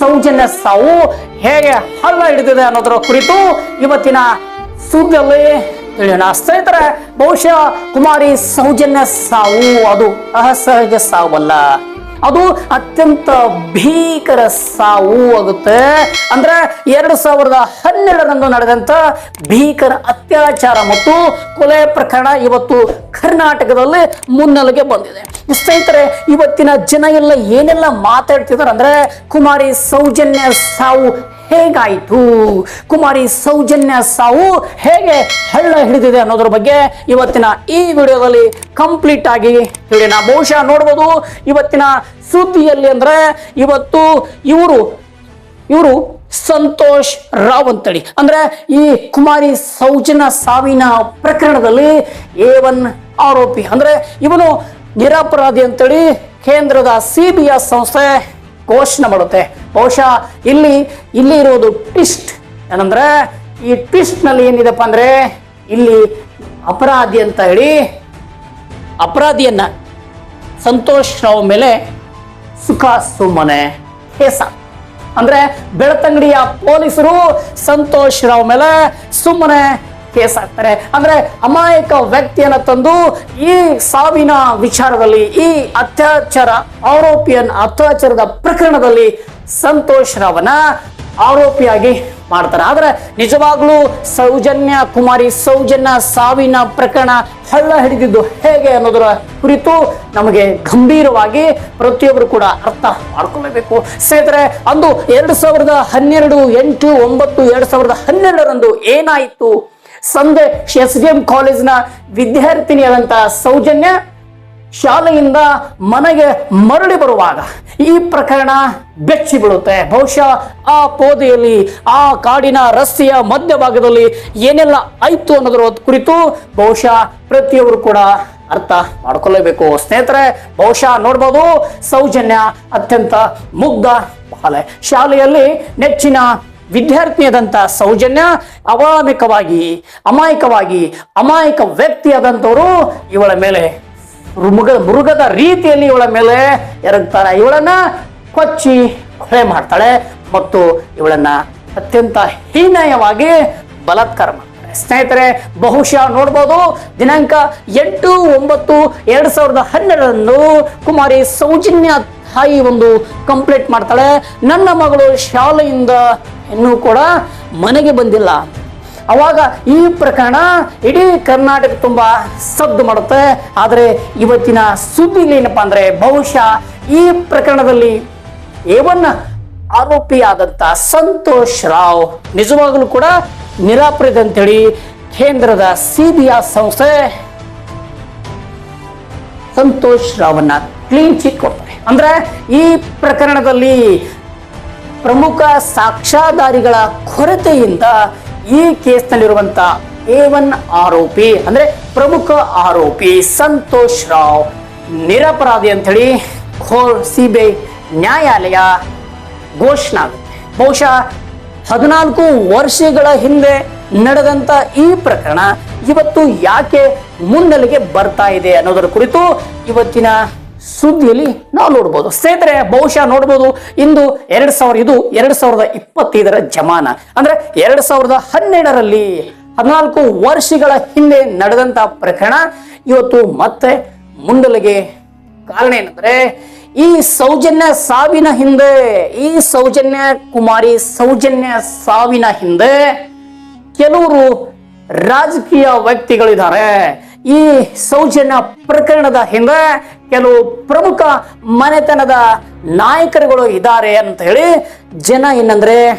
ಸೌಜನ್ಯ ಸಾವು ಹೇಗೆ ಹಳ್ಳ ಹಿಡಿದಿದೆ ಅನ್ನೋದರ ಕುರಿತು ಇವತ್ತಿನ ಸುದ್ದಿಯಲ್ಲಿ ತಿಳಿಯೋಣ. ಸ್ನೇಹಿತರೆ, ಬಹುಶಃ ಕುಮಾರಿ ಸೌಜನ್ಯ ಸಾವು ಅದು ಅಸಹಜ ಸಾವಲ್ಲ. ಅದು ಅತ್ಯಂತ ಭೀಕರ ಸಾವು ಆಗುತ್ತೆ. ಅಂದ್ರೆ ಎರಡು ಸಾವಿರದ ಹನ್ನೆರಡರಂದು ನಡೆದಂತ ಭೀಕರ ಅತ್ಯಾಚಾರ ಮತ್ತು ಕೊಲೆ ಪ್ರಕರಣ ಇವತ್ತು ಕರ್ನಾಟಕದಲ್ಲಿ ಮುನ್ನೆಲೆಗೆ ಬಂದಿದೆ. ಸ್ನೇಹಿತರೆ, ಇವತ್ತಿನ ಜನ ಎಲ್ಲ ಏನೆಲ್ಲ ಮಾತಾಡ್ತಿದ್ದಾರೆ ಅಂದ್ರೆ ಕುಮಾರಿ ಸೌಜನ್ಯ ಸಾವು ಹೇಗಾಯಿತು? ಕುಮಾರಿ ಸೌಜನ್ಯ ಸಾವು ಹೇಗೆ ಹಳ್ಳ ಹಿಡಿದಿದೆ ಅನ್ನೋದ್ರ ಬಗ್ಗೆ ಇವತ್ತಿನ ಈ ವಿಡಿಯೋದಲ್ಲಿ ಕಂಪ್ಲೀಟ್ ಆಗಿ ನಾ ಬಹುಶಃ ನೋಡ್ಬೋದು, ಇವತ್ತಿನ ಸುದ್ದಿಯಲ್ಲಿ ಅಂದ್ರೆ ಇವತ್ತು ಇವರು ಇವರು ಸಂತೋಷ್ ರಾವ್ ಅಂತೇಳಿ. ಅಂದ್ರೆ ಈ ಕುಮಾರಿ ಸೌಜನ್ಯ ಸಾವಿನ ಪ್ರಕರಣದಲ್ಲಿ ಎ ಒನ್ ಆರೋಪಿ. ಅಂದ್ರೆ ಇವನು ನಿರಪರಾಧಿ ಅಂತೇಳಿ ಕೇಂದ್ರದ ಸಿ ಬಿ ಎಸ್ ಸಂಸ್ಥೆ ಘೋಷಣೆ ಮಾಡುತ್ತೆ. ಬಹುಶಃ ಇಲ್ಲಿ ಇಲ್ಲಿ ಇರೋದು ಟ್ವಿಸ್ಟ್ ಏನಂದ್ರೆ, ಈ ಟ್ವಿಸ್ಟ್ನಲ್ಲಿ ಏನಿದೆಪ್ಪ ಅಂದ್ರೆ, ಇಲ್ಲಿ ಅಪರಾಧಿ ಅಂತ ಹೇಳಿ, ಅಪರಾಧಿಯನ್ನ ಸಂತೋಷ್ ರಾವ್ ಮೇಲೆ ಸುಖ ಸುಮ್ಮನೆ ಹೇಸ. ಅಂದ್ರೆ, ಬೆಳತಂಗಡಿಯ ಪೊಲೀಸರು ಸಂತೋಷ್ ರಾವ್ ಮೇಲೆ ಸುಮ್ಮನೆ ಕೇಸ್ ಹಾಕ್ತಾರೆ. ಅಂದ್ರೆ, ಅಮಾಯಕ ವ್ಯಕ್ತಿಯನ್ನ ತಂದು ಈ ಸಾವಿನ ವಿಚಾರದಲ್ಲಿ, ಈ ಅತ್ಯಾಚಾರ ಆರೋಪಿಯನ್ ಅತ್ಯಾಚಾರದ ಪ್ರಕರಣದಲ್ಲಿ ಸಂತೋಷ್ ರಾವನ ಆರೋಪಿಯಾಗಿ ಮಾಡ್ತಾರೆ. ಆದ್ರೆ ನಿಜವಾಗ್ಲೂ ಸೌಜನ್ಯ ಕುಮಾರಿ, ಸೌಜನ್ಯ ಸಾವಿನ ಪ್ರಕರಣ ಹಳ್ಳ ಹಿಡಿದಿದ್ದು ಹೇಗೆ ಅನ್ನೋದರ ಕುರಿತು ನಮಗೆ ಗಂಭೀರವಾಗಿ ಪ್ರತಿಯೊಬ್ಬರು ಕೂಡ ಅರ್ಥ ಮಾಡ್ಕೊಳ್ಬೇಕು. ಸ್ನೇಹಿತರೆ, ಅಂದು ಎರಡು ಸಾವಿರದ ಹನ್ನೆರಡು ಎಂಟು ಒಂಬತ್ತು ಎರಡು ಸಾವಿರದ ಹನ್ನೆರಡರಂದು ಏನಾಯಿತು? ಸಂಜೆ ಎಸ್ ಡಿ ಎಂ ಕಾಲೇಜಿನ ವಿದ್ಯಾರ್ಥಿನಿಯಾದಂತಹ ಸೌಜನ್ಯ ಶಾಲೆಯಿಂದ ಮನೆಗೆ ಮರಳಿ ಬರುವಾಗ ಈ ಪ್ರಕರಣ ಬೆಚ್ಚಿ ಬೀಳುತ್ತೆ. ಬಹುಶಃ ಆ ಪೋದೆಯಲ್ಲಿ, ಆ ಕಾಡಿನ ರಸ್ತೆಯ ಮಧ್ಯಭಾಗದಲ್ಲಿ ಏನೆಲ್ಲ ಆಯ್ತು ಅನ್ನೋದರ ಕುರಿತು ಬಹುಶಃ ಪ್ರತಿಯೊಬ್ಬರು ಕೂಡ ಅರ್ಥ ಮಾಡ್ಕೊಳ್ಳೇಬೇಕು. ಸ್ನೇಹಿತರೆ, ಬಹುಶಃ ನೋಡ್ಬೋದು ಸೌಜನ್ಯ ಅತ್ಯಂತ ಮುಗ್ಧ ಬಾಲೆ ಶಾಲೆಯಲ್ಲಿ ನೆಚ್ಚಿನ ವಿದ್ಯಾರ್ಥಿಯಾದಂಥ ಸೌಜನ್ಯ ಅವಾಮಿಕವಾಗಿ, ಅಮಾಯಕವಾಗಿ, ಅಮಾಯಕ ವ್ಯಕ್ತಿಯಾದಂಥವರು ಇವಳ ಮೇಲೆ ಮೃಗ ಮೃಗದ ರೀತಿಯಲ್ಲಿ ಇವಳ ಮೇಲೆ ಎರಗ್ತಾಳೆ. ಇವಳನ್ನ ಕೊಚ್ಚಿ ಕೊಲೆ ಮಾಡ್ತಾಳೆ ಮತ್ತು ಇವಳನ್ನ ಅತ್ಯಂತ ಹೀನಾಯವಾಗಿ ಬಲತ್ಕಾರ ಮಾಡ್ತಾರೆ ಸ್ನೇಹಿತರೆ, ಬಹುಶಃ ನೋಡ್ಬೋದು ದಿನಾಂಕ ಎಂಟು, ಒಂಬತ್ತು, ಎರಡ್ ಸಾವಿರದ ಹನ್ನೆರಡರಂದು ಕುಮಾರಿ ಸೌಜನ್ಯ ತಾಯಿ ಒಂದು ಕಂಪ್ಲೀಟ್ ಮಾಡ್ತಾಳೆ. ನನ್ನ ಮಗಳು ಶಾಲೆಯಿಂದ ಇನ್ನೂ ಕೂಡ ಮನೆಗೆ ಬಂದಿಲ್ಲ. ಅವಾಗ ಈ ಪ್ರಕರಣ ಇಡೀ ಕರ್ನಾಟಕ ತುಂಬಾ ಸದ್ದು ಮಾಡುತ್ತೆ. ಆದರೆ ಇವತ್ತಿನ ಸುದ್ದಿಲಿ ಏನಪ್ಪಾ ಅಂದ್ರೆ ಬಹುಶಃ ಈ ಪ್ರಕರಣದಲ್ಲಿ ಏವನ್ನ ಆರೋಪಿಯಾದಂತ ಸಂತೋಷ್ ರಾವ್ ನಿಜವಾಗಲೂ ಕೂಡ ನಿರಾಪರಿದೆ ಅಂತೇಳಿ ಕೇಂದ್ರದ ಸಿಬಿಐ ಸಂಸ್ಥೆ ಸಂತೋಷ್ ರಾವನ್ನ ಕ್ಲೀನ್ ಚಿಟ್ ಕೊಡ್ತಾರೆ. ಅಂದ್ರೆ ಈ ಪ್ರಕರಣದಲ್ಲಿ ಪ್ರಮುಖ ಸಾಕ್ಷಾಧಾರಿಗಳ ಕೊರತೆಯಿಂದ ಈ ಕೇಸ್ನಲ್ಲಿರುವಂತ ಎ ಒನ್ ಆರೋಪಿ ಅಂದ್ರೆ ಪ್ರಮುಖ ಆರೋಪಿ ಸಂತೋಷ್ ರಾವ್, ನಿರಪರಾಧಿ ಅಂತೇಳಿ ಖೋರ್ ಸಿಬಿಐ ನ್ಯಾಯಾಲಯ ಘೋಷಣೆ ಬಹುಶಃ ಹದಿನಾಲ್ಕು ವರ್ಷಗಳ ಹಿಂದೆ ನಡೆದಂತ ಈ ಪ್ರಕರಣ ಇವತ್ತು ಯಾಕೆ ಮುನ್ನೆಲೆಗೆ ಬರ್ತಾ ಇದೆ ಅನ್ನೋದರ ಕುರಿತು ಇವತ್ತಿನ ಸುದ್ದಿಯಲ್ಲಿ ನಾವು ನೋಡ್ಬೋದು. ಸ್ನೇಹಿತರೆ, ಬಹುಶಃ ನೋಡ್ಬೋದು, ಇಂದು ಎರಡು ಸಾವಿರ, ಇದು ಎರಡು ಸಾವಿರದ ಇಪ್ಪತ್ತೈದರ ಜಮಾನ. ಅಂದ್ರೆ ಎರಡು ಸಾವಿರದ ಹನ್ನೆರಡರಲ್ಲಿ ಹದಿನಾಲ್ಕು ವರ್ಷಗಳ ಹಿಂದೆ ನಡೆದಂತ ಪ್ರಕರಣ. ಇವತ್ತು ಮತ್ತೆ ಮುಂದಲಿಗೆ ಕಾರಣ ಏನಂದ್ರೆ, ಈ ಸೌಜನ್ಯ ಸಾವಿನ ಹಿಂದೆ, ಈ ಸೌಜನ್ಯ ಕುಮಾರಿ ಸೌಜನ್ಯ ಸಾವಿನ ಹಿಂದೆ ಕೆಲವರು ರಾಜಕೀಯ ವ್ಯಕ್ತಿಗಳಿದ್ದಾರೆ. ಈ ಸೌಜನ್ಯ ಪ್ರಕರಣದ ಹಿಂದೆ ಕೆಲವು ಪ್ರಮುಖ ಮನೆತನದ ನಾಯಕರುಗಳು ಇದ್ದಾರೆ ಅಂತ ಹೇಳಿ ಜನ ಏನಂದ್ರೆ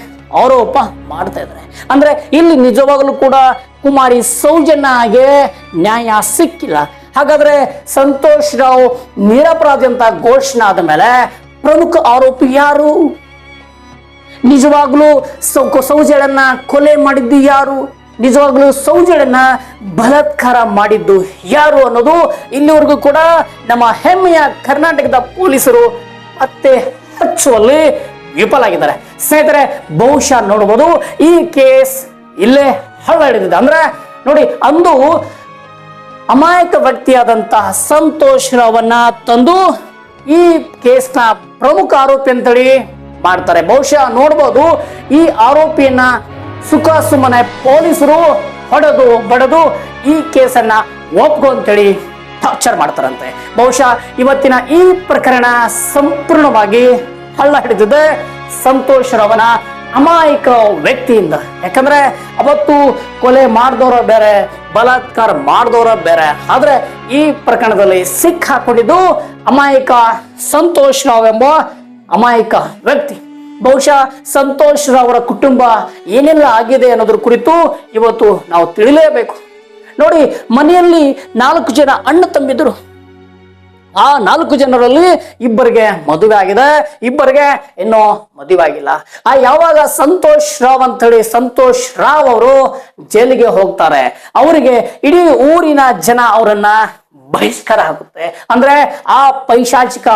ಆರೋಪ ಮಾಡ್ತಾ ಇದ್ದಾರೆ. ಅಂದ್ರೆ ಇಲ್ಲಿ ನಿಜವಾಗಲೂ ಕೂಡ ಕುಮಾರಿ ಸೌಜನ್ಯಗೆ ನ್ಯಾಯ ಸಿಕ್ಕಿಲ್ಲ. ಹಾಗಾದ್ರೆ ಸಂತೋಷ್ ರಾವ್ ನಿರಪರಾಧಿ ಅಂತ ಘೋಷಣೆ ಆದ ಮೇಲೆ ಪ್ರಮುಖ ಆರೋಪಿ ಯಾರು? ನಿಜವಾಗ್ಲೂ ಸೌ- ಸೌಜನ್ಯನ್ನ ಕೊಲೆ ಮಾಡಿದ್ದು ಯಾರು? ನಿಜವಾಗ್ಲೂ ಸೌಜಳನ್ನ ಬಲತ್ಕಾರ ಮಾಡಿದ್ದು ಯಾರು ಅನ್ನೋದು ಇಲ್ಲಿವರೆಗೂ ಕೂಡ ನಮ್ಮ ಹೆಮ್ಮೆಯ ಕರ್ನಾಟಕದ ಪೊಲೀಸರು ಮತ್ತೆ ಹಚ್ಚುವಲ್ಲಿ ವಿಫಲಾಗಿದ್ದಾರೆ ಸ್ನೇಹಿತರೆ, ಬಹುಶಃ ನೋಡಬಹುದು ಈ ಕೇಸ್ ಇಲ್ಲೇ ಹಳ್ಳ ಅಂದ್ರೆ ನೋಡಿ, ಅಂದು ಅಮಾಯಕ ವ್ಯಕ್ತಿಯಾದಂತಹ ಸಂತೋಷ್ ರಾವನ್ನ ತಂದು ಈ ಕೇಸ್ನ ಪ್ರಮುಖ ಆರೋಪಿ ಅಂತೇಳಿ ಮಾಡ್ತಾರೆ. ಬಹುಶಃ ನೋಡ್ಬೋದು ಈ ಆರೋಪಿಯನ್ನ ಸುಖ ಸುಮ್ಮನೆ ಪೊಲೀಸರು ಹೊಡೆದು ಬಡದು ಈ ಕೇಸನ್ನ ಒಪ್ಗೋ ಅಂತೇಳಿ ಟಾರ್ಚರ್ ಮಾಡ್ತಾರಂತೆ. ಬಹುಶಃ ಇವತ್ತಿನ ಈ ಪ್ರಕರಣ ಸಂಪೂರ್ಣವಾಗಿ ಹಳ್ಳ ಹಿಡಿದಿದೆ. ಸಂತೋಷ್ ರವನ ಅಮಾಯಕ ವ್ಯಕ್ತಿಯಿಂದ. ಯಾಕಂದ್ರೆ ಅವತ್ತು ಕೊಲೆ ಮಾಡಿದವರ ಬೇರೆ, ಬಲಾತ್ಕಾರ ಮಾಡಿದವರ ಬೇರೆ. ಆದ್ರೆ ಈ ಪ್ರಕರಣದಲ್ಲಿ ಸಿಕ್ಕಾಕೊಂಡಿದ್ದು ಅಮಾಯಕ ಸಂತೋಷ್ ರಾವ್ ಎಂಬ ಅಮಾಯಕ ವ್ಯಕ್ತಿ. ಬಹುಶಃ ಸಂತೋಷ್ ಅವರ ಕುಟುಂಬ ಏನೆಲ್ಲ ಆಗಿದೆ ಅನ್ನೋದ್ರ ಕುರಿತು ಇವತ್ತು ನಾವು ತಿಳಿಲೇಬೇಕು. ನೋಡಿ, ಮನೆಯಲ್ಲಿ ನಾಲ್ಕು ಜನ ಅಣ್ಣ ತಮ್ಮಿದ್ರು. ಆ ನಾಲ್ಕು ಜನರಲ್ಲಿ ಇಬ್ಬರಿಗೆ ಮದುವೆ ಆಗಿದೆ. ಇಬ್ಬರಿಗೆ ಇನ್ನೂ ಮದುವೆ ಆಗಿಲ್ಲ. ಆ ಯಾವಾಗ ಸಂತೋಷ್ ರಾವ್ ಅಂತ ಹೇಳಿ ಸಂತೋಷ್ ರಾವ್ ಅವರು ಜೈಲಿಗೆ ಹೋಗ್ತಾರೆ, ಅವರಿಗೆ ಇಡೀ ಊರಿನ ಜನ ಅವರನ್ನ ಬಹಿಷ್ಕಾರ ಆಗುತ್ತೆ. ಅಂದ್ರೆ ಆ ಪೈಶಾಚಿಕ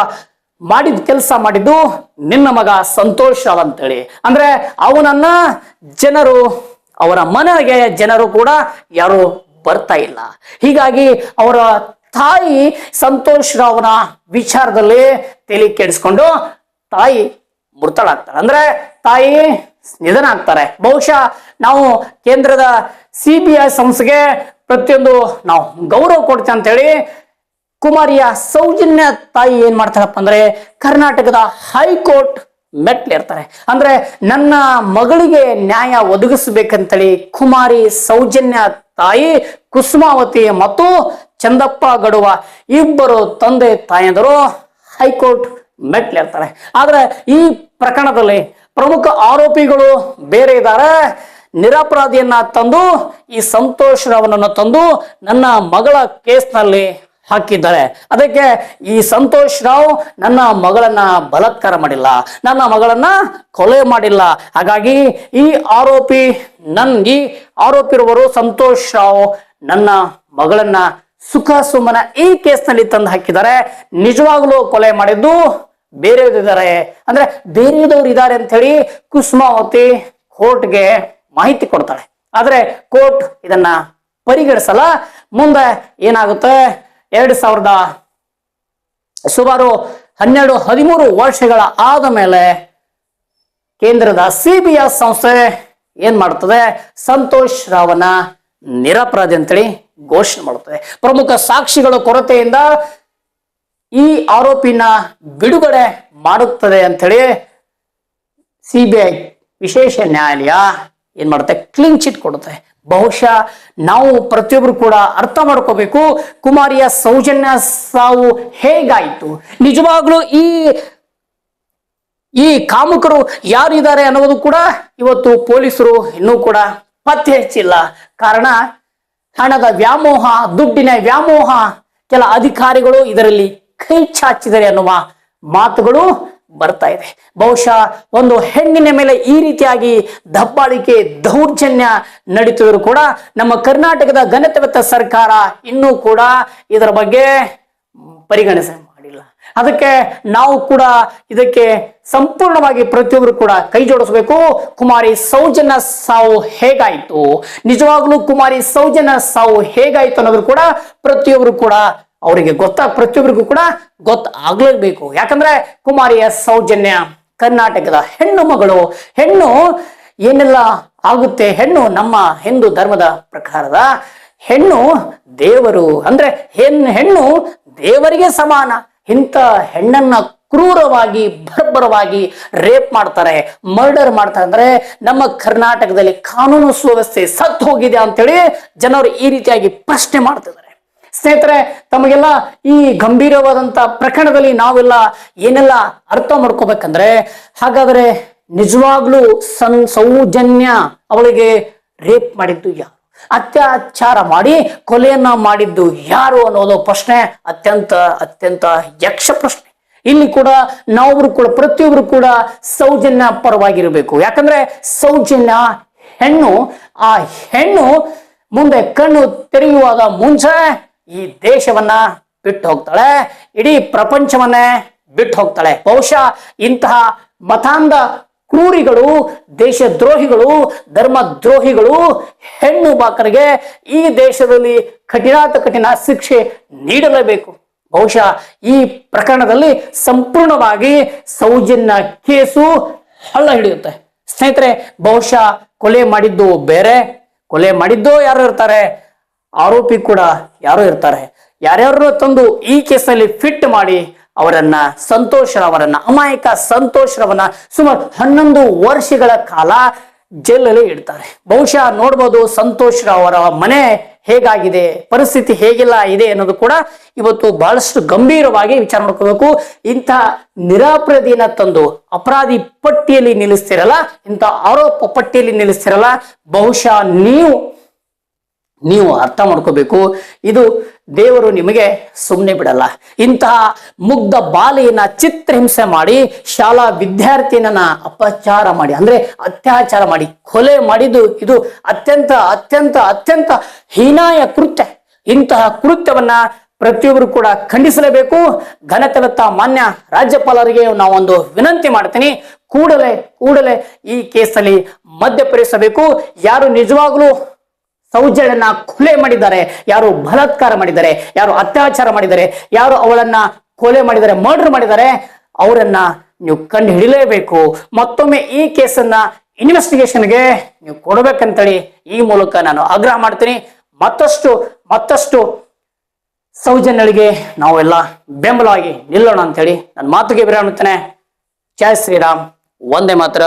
ಮಾಡಿದ ಕೆಲಸ ಮಾಡಿದ್ದು ನಿನ್ನ ಮಗ ಸಂತೋಷ್ ಅಂತೇಳಿ. ಅಂದ್ರೆ ಅವನನ್ನ ಜನರು, ಅವರ ಮನೆಗೆ ಜನರು ಕೂಡ ಯಾರು ಬರ್ತಾ ಇಲ್ಲ. ಹೀಗಾಗಿ ಅವರ ತಾಯಿ ಸಂತೋಷ್ ರಾವ್ನ ವಿಚಾರದಲ್ಲಿ ತಲೆ ಕೆಡಿಸ್ಕೊಂಡು ತಾಯಿ ಮೃತಳಾಗ್ತಾರೆ. ಅಂದ್ರೆ ತಾಯಿ ನಿಧನ ಆಗ್ತಾರೆ. ಬಹುಶಃ ನಾವು ಕೇಂದ್ರದ ಸಿ ಬಿ ಐ ಸಂಸ್ಥೆಗೆ ಪ್ರತಿಯೊಂದು ನಾವು ಗೌರವ ಕೊಡ್ತೇವೆ ಅಂತೇಳಿ ಕುಮಾರಿಯ ಸೌಜನ್ಯ ತಾಯಿ ಏನ್ ಮಾಡ್ತಾರಪ್ಪ ಅಂದ್ರೆ ಕರ್ನಾಟಕದ ಹೈಕೋರ್ಟ್ ಮೆಟ್ಲಿರ್ತಾರೆ ಅಂದ್ರೆ ನನ್ನ ಮಗಳಿಗೆ ನ್ಯಾಯ ಒದಗಿಸ್ಬೇಕಂತೇಳಿ ಕುಮಾರಿ ಸೌಜನ್ಯ ತಾಯಿ, ಕುಸುಮಾವತಿ ಮತ್ತು ಚಂದಪ್ಪ ಗಡುವ ಇಬ್ಬರು ತಂದೆ ತಾಯಂದರು ಹೈಕೋರ್ಟ್ ಮೆಟ್ಲಿರ್ತಾರೆ ಆದ್ರೆ ಈ ಪ್ರಕರಣದಲ್ಲಿ ಪ್ರಮುಖ ಆರೋಪಿಗಳು ಬೇರೆ ಇದ್ದಾರೆ. ನಿರಪರಾಧಿಯನ್ನ ತಂದು ಈ ಸಂತೋಷ್ ರಾವನನ್ನು ತಂದು ನನ್ನ ಮಗಳ ಕೇಸ್ನಲ್ಲಿ ಹಾಕಿದ್ದಾರೆ. ಅದಕ್ಕೆ ಈ ಸಂತೋಷ್ ರಾವ್ ನನ್ನ ಮಗಳನ್ನ ಬಲತ್ಕಾರ ಮಾಡಿಲ್ಲ, ನನ್ನ ಮಗಳನ್ನ ಕೊಲೆ ಮಾಡಿಲ್ಲ. ಹಾಗಾಗಿ ಈ ಆರೋಪಿ, ನನ್ ಈ ಆರೋಪಿರುವರು ಸಂತೋಷ್ ರಾವ್ ನನ್ನ ಮಗಳನ್ನ ಸುಖ ಸುಮ್ಮನ ಈ ಕೇಸ್ನಲ್ಲಿ ತಂದು ಹಾಕಿದ್ದಾರೆ. ನಿಜವಾಗ್ಲೂ ಕೊಲೆ ಮಾಡಿದ್ದು ಬೇರೆಯವ್ರಿದ್ದಾರೆ ಅಂದ್ರೆ ಬೇರೆಯದವ್ರು ಇದ್ದಾರೆ ಅಂತ ಹೇಳಿ ಕುಸುಮಾವತಿ ಕೋರ್ಟ್ಗೆ ಮಾಹಿತಿ ಕೊಡ್ತಾಳೆ. ಆದ್ರೆ ಕೋರ್ಟ್ ಇದನ್ನ ಪರಿಗಣಿಸಲ್ಲ. ಮುಂದೆ ಏನಾಗುತ್ತೆ? ಎರಡ್ ಸಾವಿರದ ಸುಮಾರು ಹನ್ನೆರಡು, ಹದಿಮೂರು ವರ್ಷಗಳ ಆದ ಮೇಲೆ ಕೇಂದ್ರದ ಸಿಬಿಎಸ್ ಸಂಸ್ಥೆ ಏನ್ ಮಾಡ್ತದೆ? ಸಂತೋಷ್ ರಾವನ ನಿರಪರಾಧಿ ಅಂತೇಳಿ ಘೋಷಣೆ ಮಾಡುತ್ತದೆ ಪ್ರಮುಖ ಸಾಕ್ಷಿಗಳ ಕೊರತೆಯಿಂದ ಈ ಆರೋಪಿನ ಬಿಡುಗಡೆ ಮಾಡುತ್ತದೆ ಅಂತೇಳಿ ಸಿಬಿಐ ವಿಶೇಷ ನ್ಯಾಯಾಲಯ ಏನ್ ಮಾಡುತ್ತೆ? ಕ್ಲೀನ್ ಚಿಟ್ ಕೊಡುತ್ತೆ. ಬಹುಶಃ ನಾವು ಪ್ರತಿಯೊಬ್ರು ಕೂಡ ಅರ್ಥ ಮಾಡ್ಕೋಬೇಕು, ಕುಮಾರಿಯ ಸೌಜನ್ಯ ಸಾವು ಹೇಗಾಯಿತು? ನಿಜವಾಗ್ಲೂ ಈ ಈ ಕಾಮುಕರು ಯಾರಿದ್ದಾರೆ ಅನ್ನೋದು ಕೂಡ ಇವತ್ತು ಪೊಲೀಸರು ಇನ್ನೂ ಕೂಡ ಪತ್ತೆ ಹೆಚ್ಚಿಲ್ಲ. ಕಾರಣ, ಹಣದ ವ್ಯಾಮೋಹ, ದುಡ್ಡಿನ ವ್ಯಾಮೋಹ ಕೆಲ ಅಧಿಕಾರಿಗಳು ಇದರಲ್ಲಿ ಕೈ ಚಾಚಿದರೆ ಅನ್ನುವ ಮಾತುಗಳು ಬರ್ತಾ ಇದೆ. ಬಹುಶಃ ಒಂದು ಹೆಣ್ಣಿನ ಮೇಲೆ ಈ ರೀತಿಯಾಗಿ ದಬ್ಬಾಳಿಕೆ ದೌರ್ಜನ್ಯ ನಡೀತಿದ್ರು ಕೂಡ ನಮ್ಮ ಕರ್ನಾಟಕದ ಘನತೆವೆತ್ತ ಸರ್ಕಾರ ಇನ್ನೂ ಕೂಡ ಇದರ ಬಗ್ಗೆ ಪರಿಗಣಿಸ ಮಾಡಿಲ್ಲ. ಅದಕ್ಕೆ ನಾವು ಕೂಡ ಇದಕ್ಕೆ ಸಂಪೂರ್ಣವಾಗಿ ಪ್ರತಿಯೊಬ್ಬರು ಕೂಡ ಕೈ ಜೋಡಿಸಬೇಕು. ಕುಮಾರಿ ಸೌಜನ್ಯ ಸಾವು ಹೇಗಾಯಿತು? ನಿಜವಾಗ್ಲೂ ಕುಮಾರಿ ಸೌಜನ್ಯ ಸಾವು ಹೇಗಾಯಿತು ಅನ್ನೋದು ಕೂಡ ಪ್ರತಿಯೊಬ್ಬರು ಕೂಡ ಅವರಿಗೆ ಗೊತ್ತಾಗ, ಪ್ರತಿಯೊಬ್ಬರಿಗೂ ಕೂಡ ಗೊತ್ತಾಗ್ಲೇಬೇಕು. ಯಾಕಂದ್ರೆ ಕುಮಾರಿಯ ಸೌಜನ್ಯ ಕರ್ನಾಟಕದ ಹೆಣ್ಣು ಮಗಳು, ಹೆಣ್ಣು ಏನೆಲ್ಲ ಆಗುತ್ತೆ? ಹೆಣ್ಣು ನಮ್ಮ ಹಿಂದೂ ಧರ್ಮದ ಪ್ರಕಾರದ ಹೆಣ್ಣು ದೇವರು. ಅಂದ್ರೆ ಹೆಣ್ಣು ಹೆಣ್ಣು ದೇವರಿಗೆ ಸಮಾನ. ಇಂಥ ಹೆಣ್ಣನ್ನ ಕ್ರೂರವಾಗಿ ಬರ್ಬರವಾಗಿ ರೇಪ್ ಮಾಡ್ತಾರೆ, ಮರ್ಡರ್ ಮಾಡ್ತಾರೆ. ಅಂದ್ರೆ ನಮ್ಮ ಕರ್ನಾಟಕದಲ್ಲಿ ಕಾನೂನು ಸುವ್ಯವಸ್ಥೆ ಸತ್ತು ಹೋಗಿದೆ ಅಂತೇಳಿ ಜನರು ಈ ರೀತಿಯಾಗಿ ಪ್ರಶ್ನೆ ಮಾಡ್ತಿದ್ದಾರೆ. ಸ್ನೇಹಿತರೆ, ತಮಗೆಲ್ಲ ಈ ಗಂಭೀರವಾದಂತ ಪ್ರಕರಣದಲ್ಲಿ ನಾವೆಲ್ಲ ಏನೆಲ್ಲ ಅರ್ಥ ಮಾಡ್ಕೋಬೇಕಂದ್ರೆ, ಹಾಗಾದ್ರೆ ನಿಜವಾಗ್ಲೂ ಸನ್ ಸೌಜನ್ಯ ಅವಳಿಗೆ ರೇಪ್ ಮಾಡಿದ್ದು ಯಾರು? ಅತ್ಯಾಚಾರ ಮಾಡಿ ಕೊಲೆಯನ್ನ ಮಾಡಿದ್ದು ಯಾರು ಅನ್ನೋದು ಪ್ರಶ್ನೆ ಅತ್ಯಂತ ಅತ್ಯಂತ ಯಕ್ಷ ಪ್ರಶ್ನೆ. ಇಲ್ಲಿ ಕೂಡ ನಾವೊಬ್ರು ಕೂಡ, ಪ್ರತಿಯೊಬ್ರು ಕೂಡ ಸೌಜನ್ಯ ಪರವಾಗಿರಬೇಕು. ಯಾಕಂದ್ರೆ ಸೌಜನ್ಯ ಹೆಣ್ಣು, ಆ ಹೆಣ್ಣು ಮುಂದೆ ಕಣ್ಣು ತೆರೆಯುವಾಗ ಮುಂಚೆ ಈ ದೇಶವನ್ನ ಬಿಟ್ಟು ಹೋಗ್ತಾಳೆ, ಇಡೀ ಪ್ರಪಂಚವನ್ನೇ ಬಿಟ್ಟು ಹೋಗ್ತಾಳೆ. ಬಹುಶಃ ಇಂತಹ ಮತಾಂಧ ಕ್ರೂರಿಗಳು, ದೇಶದ್ರೋಹಿಗಳು ಧರ್ಮ ದ್ರೋಹಿಗಳು ಹೆಣ್ಣು ಬಾಕರಿಗೆ ಈ ದೇಶದಲ್ಲಿ ಕಠಿಣಾತ ಕಠಿಣ ಶಿಕ್ಷೆ ನೀಡಲೇಬೇಕು. ಬಹುಶಃ ಈ ಪ್ರಕರಣದಲ್ಲಿ ಸಂಪೂರ್ಣವಾಗಿ ಸೌಜನ್ಯ ಕೇಸು ಹಳ್ಳ ಹಿಡಿಯುತ್ತೆ. ಸ್ನೇಹಿತರೆ, ಬಹುಶಃ ಕೊಲೆ ಮಾಡಿದ್ದು ಬೇರೆ. ಕೊಲೆ ಮಾಡಿದ್ದು ಯಾರು ಇರ್ತಾರೆ? ಆರೋಪಿ ಕೂಡ ಯಾರು ಇರ್ತಾರೆ. ಯಾರ್ಯಾರು ತಂದು ಈ ಕೇಸಲ್ಲಿ ಫಿಟ್ ಮಾಡಿ ಅವರನ್ನ ಸಂತೋಷರವರನ್ನ ಅಮಾಯಕ ಸಂತೋಷರವನ್ನ ಸುಮಾರು ಹನ್ನೊಂದು ವರ್ಷಗಳ ಕಾಲ ಜೈಲಲ್ಲಿ ಇಡ್ತಾರೆ. ಬಹುಶಃ ನೋಡ್ಬೋದು ಸಂತೋಷ್ ಅವರ ಮನೆ ಹೇಗಾಗಿದೆ, ಪರಿಸ್ಥಿತಿ ಹೇಗೆಲ್ಲ, ಇದೆ ಅನ್ನೋದು ಕೂಡ ಇವತ್ತು ಬಹಳಷ್ಟು ಗಂಭೀರವಾಗಿ ವಿಚಾರ ಮಾಡ್ಕೋಬೇಕು. ಇಂಥ ನಿರಾಪರಾಧಿಯನ್ನ ತಂದು ಅಪರಾಧಿ ಪಟ್ಟಿಯಲ್ಲಿ ನಿಲ್ಲಿಸ್ತಿರಲ್ಲ, ಇಂಥ ಆರೋಪ ಪಟ್ಟಿಯಲ್ಲಿ ನಿಲ್ಲಿಸ್ತಿರಲ್ಲ, ಬಹುಶಃ ನೀವು ನೀವು ಅರ್ಥ ಮಾಡ್ಕೋಬೇಕು. ಇದು ದೇವರು ನಿಮಗೆ ಸುಮ್ಮನೆ ಬಿಡಲ್ಲ. ಇಂತಹ ಮುಗ್ಧ ಬಾಲೆಯನ್ನ ಚಿತ್ರಹಿಂಸೆ ಮಾಡಿ, ಶಾಲಾ ವಿದ್ಯಾರ್ಥಿನನ್ನ ಅಪಚಾರ ಮಾಡಿ, ಅಂದ್ರೆ ಅತ್ಯಾಚಾರ ಮಾಡಿ, ಕೊಲೆ ಮಾಡಿದ್ದು ಇದು ಅತ್ಯಂತ ಅತ್ಯಂತ ಅತ್ಯಂತ ಹೀನಾಯ ಕೃತ್ಯ. ಇಂತಹ ಕೃತ್ಯವನ್ನ ಪ್ರತಿಯೊಬ್ಬರು ಕೂಡ ಖಂಡಿಸಲೇಬೇಕು. ಘನತೆವತ್ತ ಮಾನ್ಯ ರಾಜ್ಯಪಾಲರಿಗೆ ನಾವೊಂದು ವಿನಂತಿ ಮಾಡ್ತೀನಿ. ಕೂಡಲೇ ಕೂಡಲೇ ಈ ಕೇಸಲ್ಲಿ ಮಧ್ಯಪ್ರವೇಶಿಸಬೇಕು. ಯಾರು ನಿಜವಾಗ್ಲೂ ಸೌಜನ್ಯನ ಕೊಲೆ ಮಾಡಿದ್ದಾರೆ, ಯಾರು ಬಲಾತ್ಕಾರ ಮಾಡಿದ್ದಾರೆ, ಯಾರು ಅತ್ಯಾಚಾರ ಮಾಡಿದ್ದಾರೆ, ಯಾರು ಅವಳನ್ನ ಕೊಲೆ ಮಾಡಿದ್ದಾರೆ ಮರ್ಡರ್ ಮಾಡಿದ್ದಾರೆ, ಅವರನ್ನ ನೀವು ಕಂಡು ಹಿಡಿಲೇಬೇಕು. ಮತ್ತೊಮ್ಮೆ ಈ ಕೇಸನ್ನ ಇನ್ವೆಸ್ಟಿಗೇಷನ್ಗೆ ನೀವು ಕೊಡಬೇಕಂತೇಳಿ ಈ ಮೂಲಕ ನಾನು ಆಗ್ರಹ ಮಾಡ್ತೀನಿ. ಮತ್ತಷ್ಟು ಮತ್ತಷ್ಟು ಸೌಜನ್ಯಗಳಿಗೆ ನಾವೆಲ್ಲ ಬೆಂಬಲವಾಗಿ ನಿಲ್ಲೋಣ ಅಂತೇಳಿ ನನ್ನ ಮಾತುಗೆ ಬಿರಾಣುತ್ತೇನೆ ಜಯ ಶ್ರೀರಾಮ್. ಒಂದೇ ಮಾತ್ರ.